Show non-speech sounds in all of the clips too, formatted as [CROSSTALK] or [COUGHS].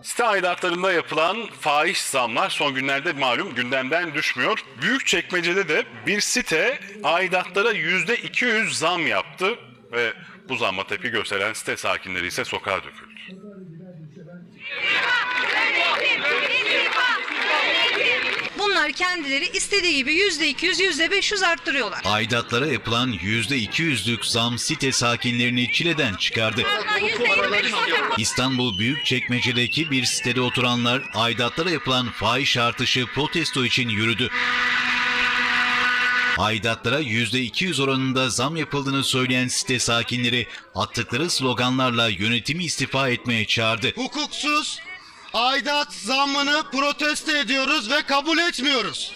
Site aidatlarında yapılan fahiş zamlar son günlerde malum gündemden düşmüyor. Büyükçekmece'de de bir site aidatlara %200 zam yaptı ve bu zamma tepki gösteren site sakinleri ise sokağa döküldü. Bunlar kendileri istediği gibi yüzde 200, yüzde 500 arttırıyorlar. Aidatlara yapılan %200'lük zam site sakinlerini çileden çıkardı. İstanbul Büyükçekmece'deki bir sitede oturanlar aidatlara yapılan fahiş artışı protesto için yürüdü. Aidatlara %200 oranında zam yapıldığını söyleyen site sakinleri attıkları sloganlarla yönetimi istifa etmeye çağırdı. hukuksuz aidat zammını protesto ediyoruz ve kabul etmiyoruz.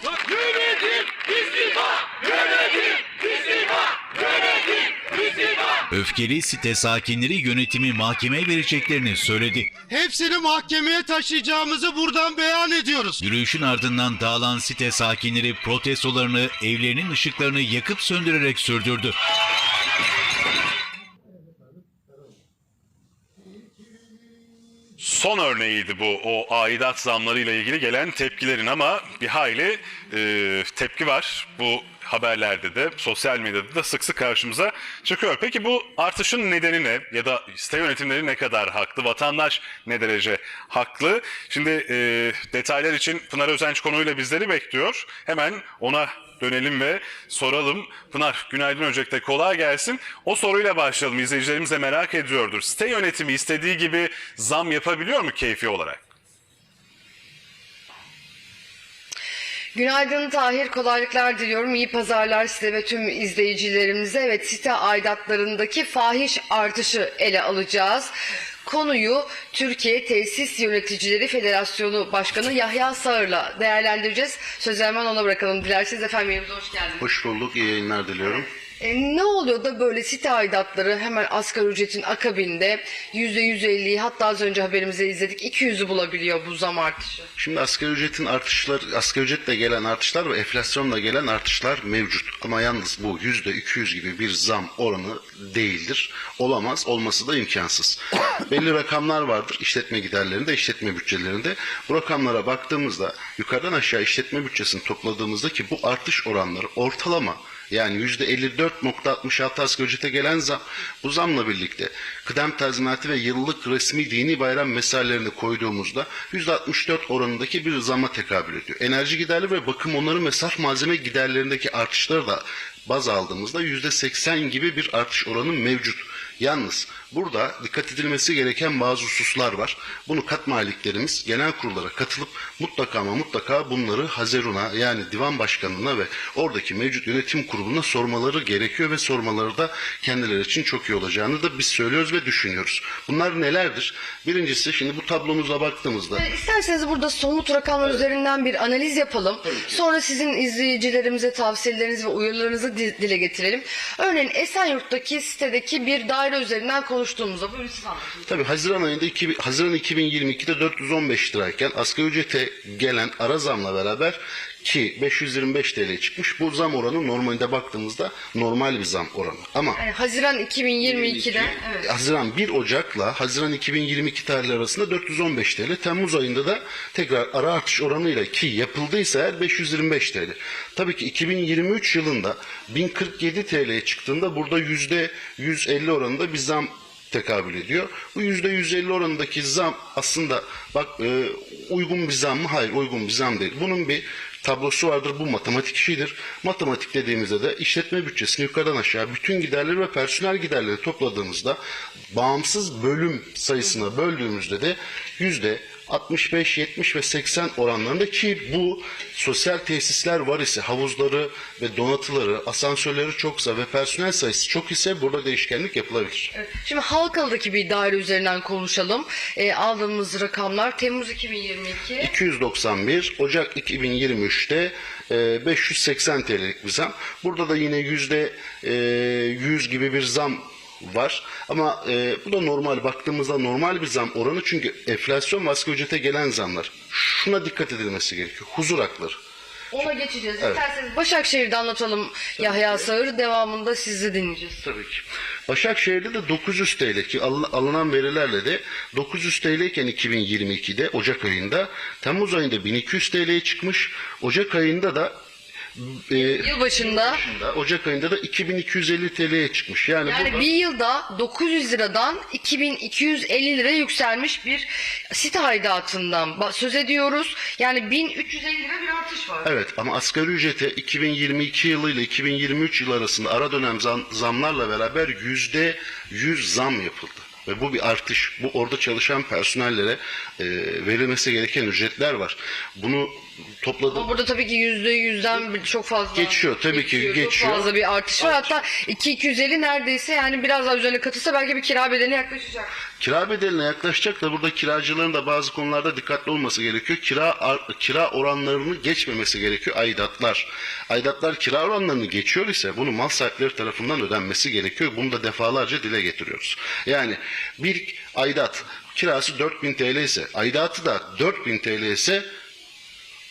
Öfkeli site sakinleri yönetimi mahkemeye vereceklerini söyledi. Hepsini mahkemeye taşıyacağımızı buradan beyan ediyoruz. Yürüyüşün ardından dağılan site sakinleri protestolarını evlerinin ışıklarını yakıp söndürerek sürdürdü. Son örneğiydi bu o aidat zamlarıyla ilgili gelen tepkilerin ama bir hayli e, tepki var. Bu haberlerde de sosyal medyada da sık sık karşımıza çıkıyor. Peki bu artışın nedeni ne? Ya da site yönetimleri ne kadar haklı? Vatandaş ne derece haklı? Şimdi e, detaylar için Pınar Özenç konuyla bizleri bekliyor. Hemen ona dönelim ve soralım. Pınar günaydın öncelikle kolay gelsin. O soruyla başlayalım. İzleyicilerimiz de merak ediyordur. Site yönetimi istediği gibi zam yapabiliyor mu keyfi olarak? Günaydın Tahir, kolaylıklar diliyorum. İyi pazarlar size ve tüm izleyicilerimize. Evet, site aidatlarındaki fahiş artışı ele alacağız. Konuyu Türkiye Tesis Yöneticileri Federasyonu Başkanı Yahya Sağır'la değerlendireceğiz. Sözü hemen ona bırakalım. Dilerseniz efendim yerimize hoş geldiniz. Hoş bulduk, iyi yayınlar diliyorum. E, ne oluyor da böyle site aidatları hemen asgari ücretin akabinde %150'yi hatta az önce haberimize izledik 200'ü bulabiliyor bu zam artışı. Şimdi asgari ücretin artışlar, asgari ücretle gelen artışlar ve enflasyonla gelen artışlar mevcut. Ama yalnız bu yüzde 200 gibi bir zam oranı değildir. Olamaz, olması da imkansız. [COUGHS] Belli rakamlar vardır işletme giderlerinde, işletme bütçelerinde. Bu rakamlara baktığımızda yukarıdan aşağı işletme bütçesini topladığımızda ki bu artış oranları ortalama yani %54.66 asgari ücrete gelen zam. Bu zamla birlikte kıdem tazminatı ve yıllık resmi dini bayram mesaelerini koyduğumuzda %64 oranındaki bir zama tekabül ediyor. Enerji giderleri ve bakım onarım ve saf malzeme giderlerindeki artışları da baz aldığımızda %80 gibi bir artış oranı mevcut. Yalnız burada dikkat edilmesi gereken bazı hususlar var. Bunu kat maliklerimiz genel kurullara katılıp mutlaka ama mutlaka bunları Hazerun'a yani divan başkanına ve oradaki mevcut yönetim kuruluna sormaları gerekiyor ve sormaları da kendileri için çok iyi olacağını da biz söylüyoruz ve düşünüyoruz. Bunlar nelerdir? Birincisi şimdi bu tablomuza baktığımızda E, İsterseniz burada somut rakamlar üzerinden bir analiz yapalım. Sonra sizin izleyicilerimize tavsiyelerinizi ve uyarılarınızı di- dile getirelim. Örneğin Esenyurt'taki sitedeki bir daire üzerinden konuştuğumuzda siz anlatın. Tabii Haziran ayında iki, Haziran 2022'de 415 lirayken asgari ücrete gelen ara zamla beraber ki 525 TL çıkmış. Bu zam oranı normalde baktığımızda normal bir zam oranı. Ama Yani Haziran 2022'de evet. Haziran 1 Ocak'la Haziran 2022 tarihleri arasında 415 TL. Temmuz ayında da tekrar ara artış oranıyla ki yapıldıysa eğer 525 TL. Tabii ki 2023 yılında 1047 TL'ye çıktığında burada %150 oranında bir zam tekabül ediyor. Bu %150 oranındaki zam aslında bak e, uygun bir zam mı? Hayır uygun bir zam değil. Bunun bir tablosu vardır. Bu matematik işidir. Matematik dediğimizde de işletme bütçesini yukarıdan aşağı bütün giderleri ve personel giderleri topladığımızda bağımsız bölüm sayısına böldüğümüzde de yüzde 65, 70 ve 80 oranlarında ki bu sosyal tesisler var ise havuzları ve donatıları, asansörleri çoksa ve personel sayısı çok ise burada değişkenlik yapılabilir. Şimdi Halkalı'daki bir daire üzerinden konuşalım. E, aldığımız rakamlar Temmuz 2022. 291, Ocak 2023'te e, 580 TL'lik bir zam. Burada da yine yüzde e, 100 gibi bir zam var. Ama e, bu da normal baktığımızda normal bir zam oranı çünkü enflasyon ve asgari ücrete gelen zamlar. Şuna dikkat edilmesi gerekiyor. Huzur hakları. Ona geçeceğiz. İsterseniz Başakşehir'de anlatalım Yahya Sağır. Devamında sizi dinleyeceğiz. Tabii ki. Başakşehir'de de 900 TL ki alın- alınan verilerle de 900 TL iken 2022'de Ocak ayında Temmuz ayında 1200 TL'ye çıkmış. Ocak ayında da e, Yılbaşında başında, Ocak ayında da 2250 TL'ye çıkmış. Yani, yani burada- bir yılda 900 liradan 2250 lira yükselmiş bir site aidatından söz ediyoruz. Yani 1350 lira bir artış var. Evet ama asgari ücrete 2022 yılı ile 2023 yılı arasında ara dönem zam- zamlarla beraber yüzde yüz zam yapıldı. Ve bu bir artış. Bu orada çalışan personellere e, verilmesi gereken ücretler var. Bunu topladı. Ama burada tabii ki yüzde yüzden çok fazla Geçiyor, tabii ki geçiyor. Çok fazla bir artış var. Hatta 2250 neredeyse yani biraz daha üzerine katılsa belki bir kira bedeline yaklaşacak. Kira bedeline yaklaşacak da burada kiracıların da bazı konularda dikkatli olması gerekiyor. Kira kira oranlarını geçmemesi gerekiyor aidatlar. Aidatlar kira oranlarını geçiyor ise bunu mal sahipleri tarafından ödenmesi gerekiyor. Bunu da defalarca dile getiriyoruz. Yani bir aidat kirası 4000 TL ise aidatı da 4000 TL ise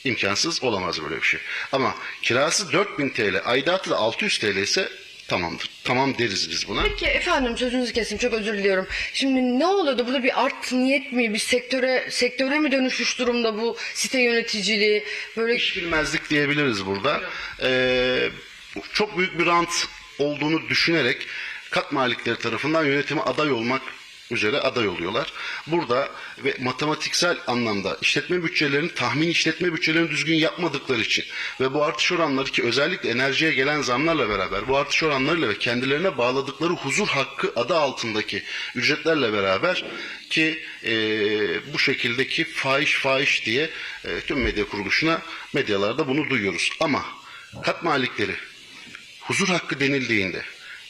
imkansız olamaz böyle bir şey. Ama kirası 4000 TL, aidatı da 600 TL ise tamamdır. Tamam deriz biz buna. Peki efendim sözünüzü kesim çok özür diliyorum. Şimdi ne oluyordu burada bir art niyet mi bir sektöre sektöre mi dönüşmüş durumda bu site yöneticiliği böyle İş bilmezlik diyebiliriz burada. Ee, çok büyük bir rant olduğunu düşünerek kat malikleri tarafından yönetime aday olmak üzere aday oluyorlar. Burada ve matematiksel anlamda işletme bütçelerini tahmin işletme bütçelerini düzgün yapmadıkları için ve bu artış oranları ki özellikle enerjiye gelen zamlarla beraber bu artış oranlarıyla ve kendilerine bağladıkları huzur hakkı adı altındaki ücretlerle beraber ki e, bu şekildeki fahiş fahiş diye e, tüm medya kuruluşuna medyalarda bunu duyuyoruz. Ama kat malikleri huzur hakkı denildiğinde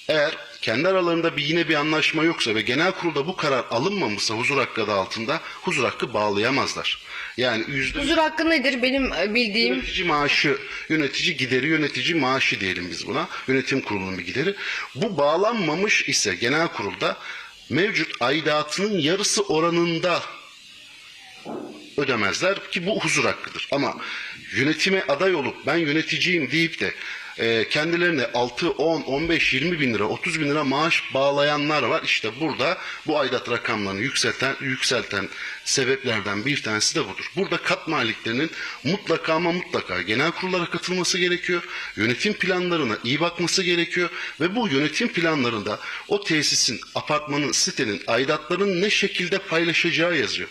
eğer kendi aralarında bir yine bir anlaşma yoksa ve genel kurulda bu karar alınmamışsa huzur hakkı adı altında huzur hakkı bağlayamazlar. Yani yüzde huzur hakkı nedir benim e, bildiğim Yönetici maaşı, yönetici gideri, yönetici maaşı diyelim biz buna. Yönetim kurulunun bir gideri. Bu bağlanmamış ise genel kurulda mevcut aidatının yarısı oranında ödemezler ki bu huzur hakkıdır. Ama yönetime aday olup ben yöneticiyim deyip de e, kendilerine 6, 10, 15, 20 bin lira, 30 bin lira maaş bağlayanlar var. İşte burada bu aidat rakamlarını yükselten, yükselten sebeplerden bir tanesi de budur. Burada kat maliklerinin mutlaka ama mutlaka genel kurullara katılması gerekiyor. Yönetim planlarına iyi bakması gerekiyor ve bu yönetim planlarında o tesisin, apartmanın, sitenin aidatlarının ne şekilde paylaşacağı yazıyor.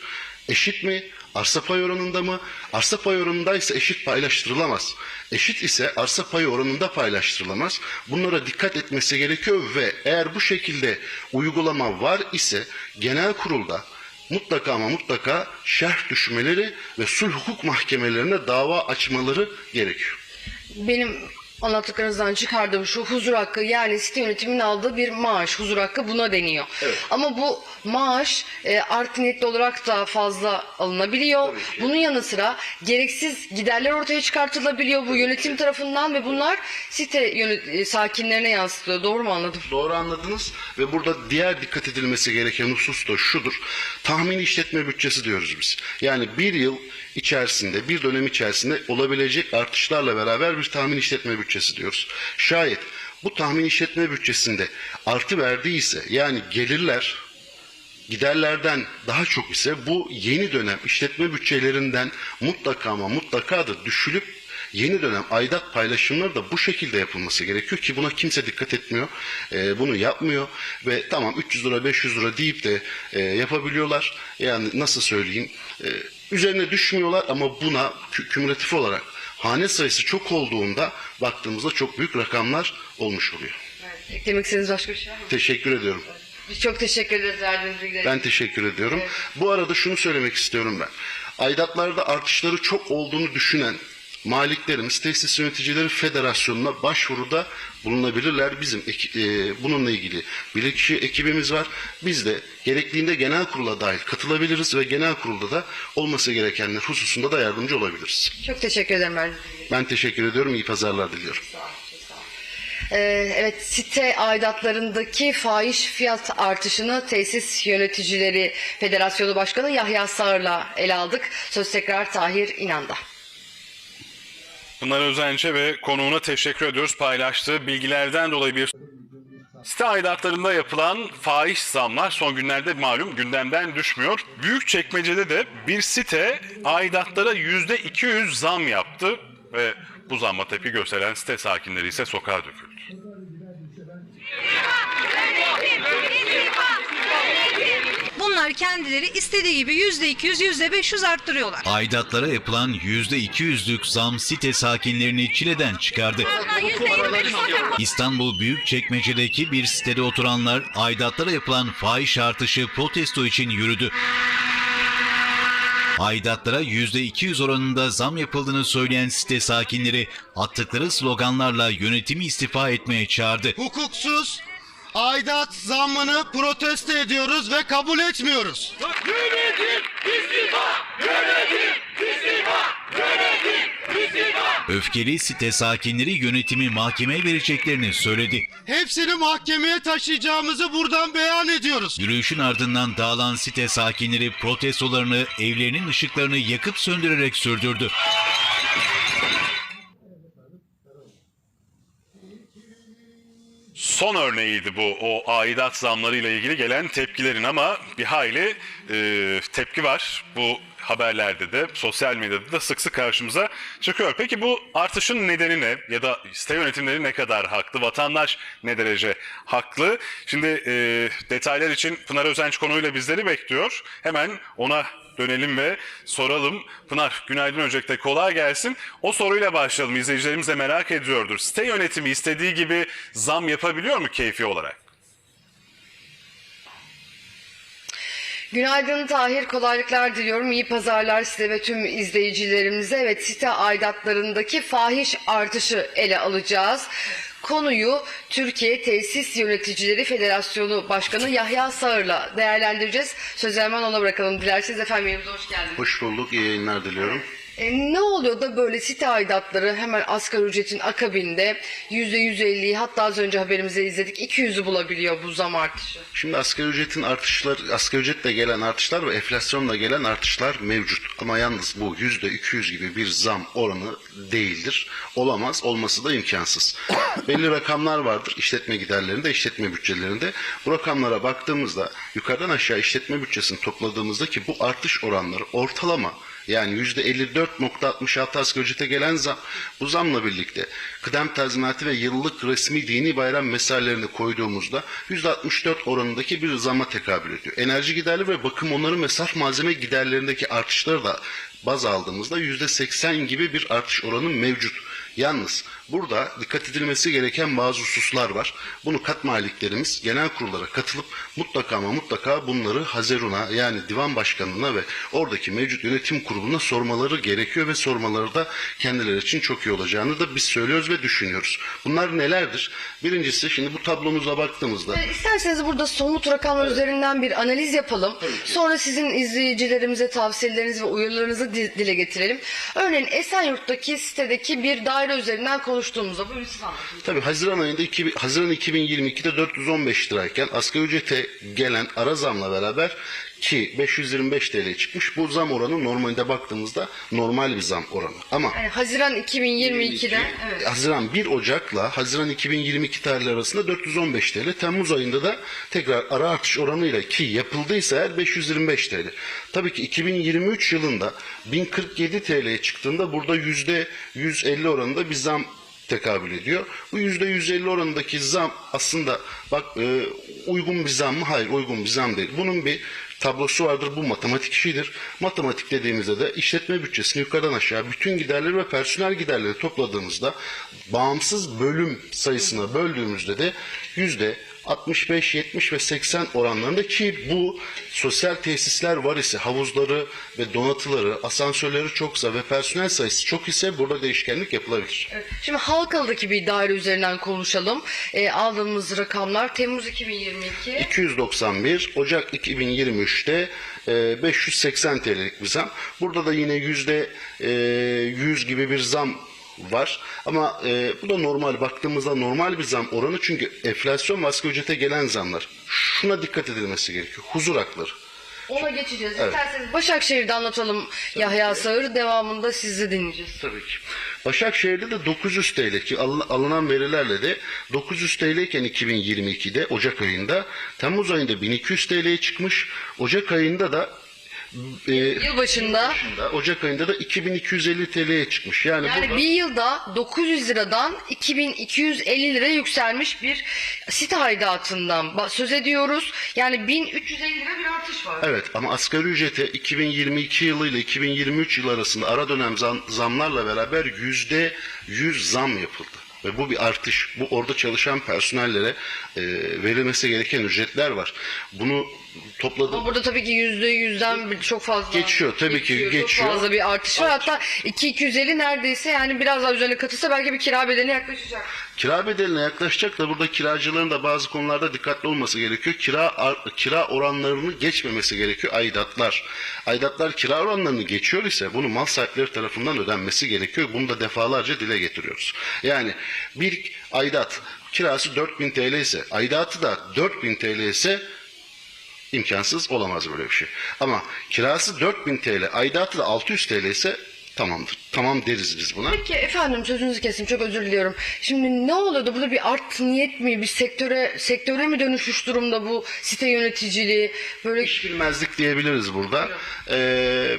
Eşit mi? Arsa pay oranında mı? Arsa pay oranındaysa eşit paylaştırılamaz. Eşit ise arsa payı oranında paylaştırılamaz. Bunlara dikkat etmesi gerekiyor ve eğer bu şekilde uygulama var ise genel kurulda mutlaka ama mutlaka şerh düşmeleri ve sulh hukuk mahkemelerine dava açmaları gerekiyor. benim anlattıklarınızdan çıkardığım şu huzur hakkı yani site yönetiminin aldığı bir maaş huzur hakkı buna deniyor. Ama bu maaş e, art niyetli olarak da fazla alınabiliyor. Bunun yanı sıra gereksiz giderler ortaya çıkartılabiliyor bu yönetim tarafından ve bunlar site yönet- e, sakinlerine yansıtılıyor. Doğru mu anladım? Doğru anladınız ve burada diğer dikkat edilmesi gereken husus da şudur. Tahmini işletme bütçesi diyoruz biz. Yani bir yıl içerisinde, bir dönem içerisinde olabilecek artışlarla beraber bir tahmin işletme bütçesi diyoruz. Şayet bu tahmin işletme bütçesinde artı verdiyse yani gelirler giderlerden daha çok ise bu yeni dönem işletme bütçelerinden mutlaka ama mutlaka da düşülüp yeni dönem aidat paylaşımları da bu şekilde yapılması gerekiyor ki buna kimse dikkat etmiyor. Ee, bunu yapmıyor ve tamam 300 lira 500 lira deyip de e, yapabiliyorlar. Yani nasıl söyleyeyim e, üzerine düşmüyorlar ama buna kü- kümülatif olarak hane sayısı çok olduğunda baktığımızda çok büyük rakamlar olmuş oluyor. Eklemek istediğiniz başka bir şey var mı? Teşekkür ediyorum. Biz çok teşekkür ederiz verdiğiniz bilgiler Ben teşekkür ediyorum. Bu arada şunu söylemek istiyorum ben. Aidatlarda artışları çok olduğunu düşünen maliklerimiz Tesis Yöneticileri Federasyonu'na başvuruda bulunabilirler. Bizim e, bununla ilgili bilirkişi ekibimiz var. Biz de gerektiğinde genel kurula dahil katılabiliriz ve genel kurulda da olması gerekenler hususunda da yardımcı olabiliriz. Çok teşekkür ederim için. Ben teşekkür ediyorum. İyi pazarlar diliyorum. Ee, evet site aidatlarındaki fahiş fiyat artışını Tesis Yöneticileri Federasyonu Başkanı Yahya Sağır'la ele aldık. Söz tekrar Tahir İnan'da. Bunlar Özence ve konuğuna teşekkür ediyoruz. Paylaştığı bilgilerden dolayı bir Site aidatlarında yapılan fahiş zamlar son günlerde malum gündemden düşmüyor. Büyükçekmece'de de bir site aidatlara %200 zam yaptı ve bu zamma tepki gösteren site sakinleri ise sokağa döküldü. Bunlar kendileri istediği gibi %200, %500 arttırıyorlar. Aidatlara yapılan %200'lük zam site sakinlerini çileden çıkardı. İstanbul Büyükçekmece'deki bir sitede oturanlar aidatlara yapılan fahiş artışı protesto için yürüdü. Aidatlara %200 oranında zam yapıldığını söyleyen site sakinleri attıkları sloganlarla yönetimi istifa etmeye çağırdı. Hukuksuz aidat zammını protesto ediyoruz ve kabul etmiyoruz. Öfkeli site sakinleri yönetimi mahkemeye vereceklerini söyledi. Hepsini mahkemeye taşıyacağımızı buradan beyan ediyoruz. Yürüyüşün ardından dağılan site sakinleri protestolarını evlerinin ışıklarını yakıp söndürerek sürdürdü. Son örneğiydi bu o aidat zamlarıyla ilgili gelen tepkilerin ama bir hayli e, tepki var. Bu haberlerde de sosyal medyada da sık sık karşımıza çıkıyor. Peki bu artışın nedeni ne? Ya da site yönetimleri ne kadar haklı? Vatandaş ne derece haklı? Şimdi e, detaylar için Pınar Özenç konuyla bizleri bekliyor. Hemen ona dönelim ve soralım. Pınar günaydın öncelikle kolay gelsin. O soruyla başlayalım. İzleyicilerimiz de merak ediyordur. Site yönetimi istediği gibi zam yapabiliyor mu keyfi olarak? Günaydın Tahir, kolaylıklar diliyorum. İyi pazarlar size ve tüm izleyicilerimize. Evet, site aidatlarındaki fahiş artışı ele alacağız. Konuyu Türkiye Tesis Yöneticileri Federasyonu Başkanı Yahya Sağır'la değerlendireceğiz. Sözü hemen ona bırakalım. Dilerseniz efendim yerimize hoş geldiniz. Hoş bulduk, iyi yayınlar diliyorum. E, ne oluyor da böyle site aidatları hemen asgari ücretin akabinde %150'yi hatta az önce haberimizde izledik 200'ü bulabiliyor bu zam artışı. Şimdi asgari ücretin artışlar, asgari ücretle gelen artışlar ve enflasyonla gelen artışlar mevcut. Ama yalnız bu yüzde 200 gibi bir zam oranı değildir. Olamaz, olması da imkansız. [COUGHS] Belli rakamlar vardır işletme giderlerinde, işletme bütçelerinde. Bu rakamlara baktığımızda yukarıdan aşağı işletme bütçesini topladığımızda ki bu artış oranları ortalama yani %54.66 asgari gelen zam. Bu zamla birlikte kıdem tazminatı ve yıllık resmi dini bayram mesairlerini koyduğumuzda %64 oranındaki bir zama tekabül ediyor. Enerji giderleri ve bakım onarım ve saf malzeme giderlerindeki artışları da baz aldığımızda %80 gibi bir artış oranı mevcut. Yalnız burada dikkat edilmesi gereken bazı hususlar var. Bunu kat maliklerimiz genel kurullara katılıp mutlaka ama mutlaka bunları Hazerun'a yani divan başkanına ve oradaki mevcut yönetim kuruluna sormaları gerekiyor ve sormaları da kendileri için çok iyi olacağını da biz söylüyoruz ve düşünüyoruz. Bunlar nelerdir? Birincisi şimdi bu tablomuza baktığımızda E, İsterseniz burada somut rakamlar üzerinden bir analiz yapalım. Sonra sizin izleyicilerimize tavsiyelerinizi ve uyarılarınızı di- dile getirelim. Örneğin Esenyurt'taki sitedeki bir daire üzerinden konuştuğumuzda buyurun siz anlatın. Tabii Haziran ayında iki, Haziran 2022'de 415 lirayken asgari ücrete gelen ara zamla beraber ki 525 TL çıkmış. Bu zam oranı normalde baktığımızda normal bir zam oranı. Ama Yani Haziran 2022'de evet. Haziran 1 Ocak'la Haziran 2022 tarihleri arasında 415 TL. Temmuz ayında da tekrar ara artış oranıyla ki yapıldıysa eğer 525 TL. Tabii ki 2023 yılında 1047 TL'ye çıktığında burada %150 oranında bir zam tekabül ediyor. Bu %150 oranındaki zam aslında bak e, uygun bir zam mı? Hayır uygun bir zam değil. Bunun bir tablosu vardır. Bu matematik işidir. Matematik dediğimizde de işletme bütçesini yukarıdan aşağı bütün giderleri ve personel giderleri topladığımızda bağımsız bölüm sayısına böldüğümüzde de yüzde 65, 70 ve 80 oranlarında ki bu sosyal tesisler var ise havuzları ve donatıları, asansörleri çoksa ve personel sayısı çok ise burada değişkenlik yapılabilir. Şimdi Halkalı'daki bir daire üzerinden konuşalım. E, aldığımız rakamlar Temmuz 2022. 291, Ocak 2023'te e, 580 TL'lik bir zam. Burada da yine yüzde e, 100 gibi bir zam var. Ama e, bu da normal baktığımızda normal bir zam oranı çünkü enflasyon ve asgari ücrete gelen zamlar. Şuna dikkat edilmesi gerekiyor. Huzur hakları. Ona geçeceğiz. İsterseniz Başakşehir'de anlatalım Yahya Sağır. Devamında sizi dinleyeceğiz. Tabii ki. Başakşehir'de de 900 TL ki alın- alınan verilerle de 900 TL iken 2022'de Ocak ayında Temmuz ayında 1200 TL'ye çıkmış. Ocak ayında da e, Yılbaşında başında, Ocak ayında da 2250 TL'ye çıkmış. Yani, yani burada bir yılda 900 liradan 2250 lira yükselmiş bir site aidatından söz ediyoruz. Yani 1350 lira bir artış var. Evet ama asgari ücrete 2022 yılı ile 2023 yılı arasında ara dönem zam- zamlarla beraber yüzde yüz zam yapıldı. Ve bu bir artış. Bu orada çalışan personellere e, verilmesi gereken ücretler var. Bunu topladım. Ama burada tabii ki yüzde yüzden çok fazla Geçiyor, tabii ki Çok geçiyor. fazla bir artış var. Hatta 2250 neredeyse yani biraz daha üzerine katılsa belki bir kira bedeline yaklaşacak. Kira bedeline yaklaşacak da burada kiracıların da bazı konularda dikkatli olması gerekiyor. Kira ar- kira oranlarını geçmemesi gerekiyor aidatlar. Aidatlar kira oranlarını geçiyor ise bunu mal sahipleri tarafından ödenmesi gerekiyor. Bunu da defalarca dile getiriyoruz. Yani bir aidat kirası 4000 TL ise aidatı da 4000 TL ise imkansız olamaz böyle bir şey. Ama kirası 4000 TL, aidatı da 600 TL ise tamamdır. Tamam deriz biz buna. Peki efendim sözünüzü kesim çok özür diliyorum. Şimdi ne oluyordu burada bir art niyet mi bir sektöre sektöre mi dönüşmüş durumda bu site yöneticiliği böyle İş bilmezlik diyebiliriz burada. Ee,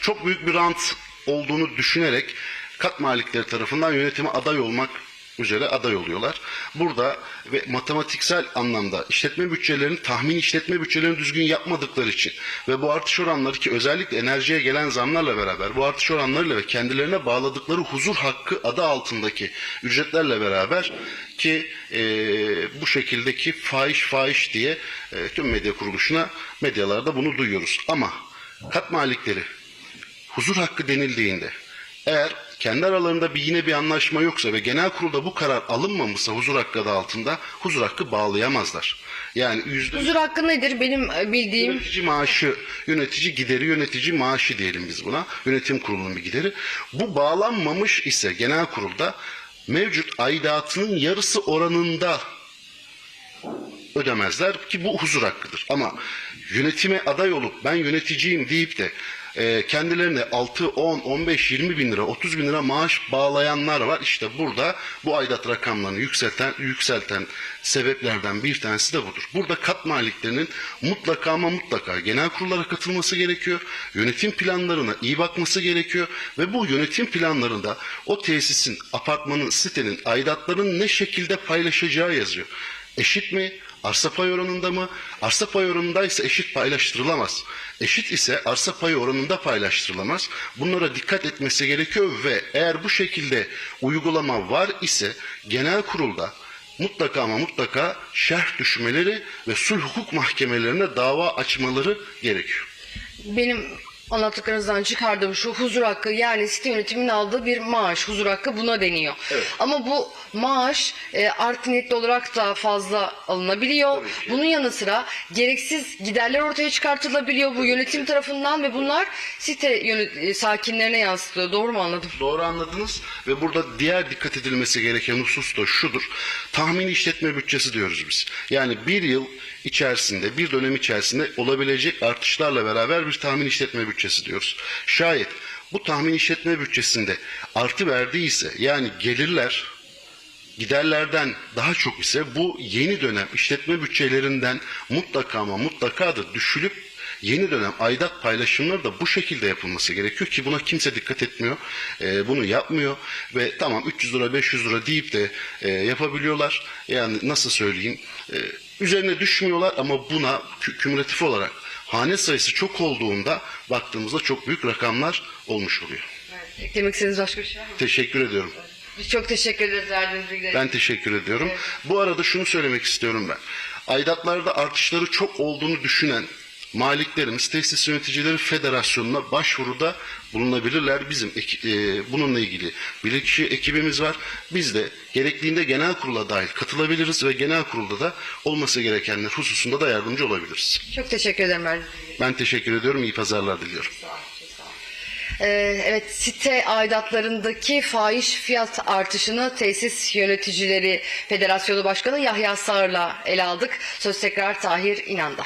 çok büyük bir rant olduğunu düşünerek kat malikleri tarafından yönetime aday olmak üzere aday oluyorlar. Burada ve matematiksel anlamda işletme bütçelerini, tahmin işletme bütçelerini düzgün yapmadıkları için ve bu artış oranları ki özellikle enerjiye gelen zamlarla beraber bu artış oranlarıyla ve kendilerine bağladıkları huzur hakkı adı altındaki ücretlerle beraber ki e, bu şekildeki fahiş fahiş diye e, tüm medya kuruluşuna medyalarda bunu duyuyoruz. Ama kat malikleri huzur hakkı denildiğinde eğer kendi aralarında bir yine bir anlaşma yoksa ve genel kurulda bu karar alınmamışsa huzur hakkı adı altında huzur hakkı bağlayamazlar. Yani yüzde huzur hakkı nedir benim e, bildiğim Yönetici maaşı, yönetici gideri, yönetici maaşı diyelim biz buna. Yönetim kurulunun bir gideri. Bu bağlanmamış ise genel kurulda mevcut aidatının yarısı oranında ödemezler ki bu huzur hakkıdır. Ama yönetime aday olup ben yöneticiyim deyip de e, kendilerine 6, 10, 15, 20 bin lira, 30 bin lira maaş bağlayanlar var. İşte burada bu aidat rakamlarını yükselten, yükselten sebeplerden bir tanesi de budur. Burada kat maliklerinin mutlaka ama mutlaka genel kurullara katılması gerekiyor. Yönetim planlarına iyi bakması gerekiyor ve bu yönetim planlarında o tesisin, apartmanın, sitenin aidatlarının ne şekilde paylaşacağı yazıyor. Eşit mi? Arsa pay oranında mı? Arsa pay oranındaysa eşit paylaştırılamaz. Eşit ise arsa payı oranında paylaştırılamaz. Bunlara dikkat etmesi gerekiyor ve eğer bu şekilde uygulama var ise genel kurulda mutlaka ama mutlaka şerh düşmeleri ve sulh hukuk mahkemelerine dava açmaları gerekiyor. benim anlattıklarınızdan çıkardığım şu huzur hakkı yani site yönetiminin aldığı bir maaş huzur hakkı buna deniyor. Ama bu maaş e, art niyetli olarak da fazla alınabiliyor. Bunun yanı sıra gereksiz giderler ortaya çıkartılabiliyor bu yönetim tarafından ve bunlar site yönet- e, sakinlerine yansıtılıyor. Doğru mu anladım? Doğru anladınız ve burada diğer dikkat edilmesi gereken husus da şudur. Tahmini işletme bütçesi diyoruz biz. Yani bir yıl içerisinde, bir dönem içerisinde olabilecek artışlarla beraber bir tahmin işletme bütçesi diyoruz. Şayet bu tahmin işletme bütçesinde artı verdiyse yani gelirler giderlerden daha çok ise bu yeni dönem işletme bütçelerinden mutlaka ama mutlaka da düşülüp yeni dönem aidat paylaşımları da bu şekilde yapılması gerekiyor ki buna kimse dikkat etmiyor. Ee, bunu yapmıyor ve tamam 300 lira 500 lira deyip de e, yapabiliyorlar. Yani nasıl söyleyeyim e, üzerine düşmüyorlar ama buna kü- kümülatif olarak hane sayısı çok olduğunda baktığımızda çok büyük rakamlar olmuş oluyor. Eklemek istediğiniz başka bir şey var mı? Teşekkür ediyorum. Biz çok teşekkür ederiz verdiğiniz bilgiler Ben teşekkür ediyorum. Bu arada şunu söylemek istiyorum ben. Aidatlarda artışları çok olduğunu düşünen maliklerimiz Tesis Yöneticileri Federasyonu'na başvuruda bulunabilirler. Bizim e, bununla ilgili bilirkişi ekibimiz var. Biz de gerektiğinde genel kurula dahil katılabiliriz ve genel kurulda da olması gerekenler hususunda da yardımcı olabiliriz. Çok teşekkür ederim bilgiler Ben teşekkür ediyorum. İyi pazarlar diliyorum. Ee, evet site aidatlarındaki fahiş fiyat artışını Tesis Yöneticileri Federasyonu Başkanı Yahya Sağır'la ele aldık. Söz tekrar Tahir İnan'da.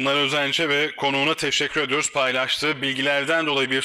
Pınar Özence ve konuğuna teşekkür ediyoruz. Paylaştığı bilgilerden dolayı bir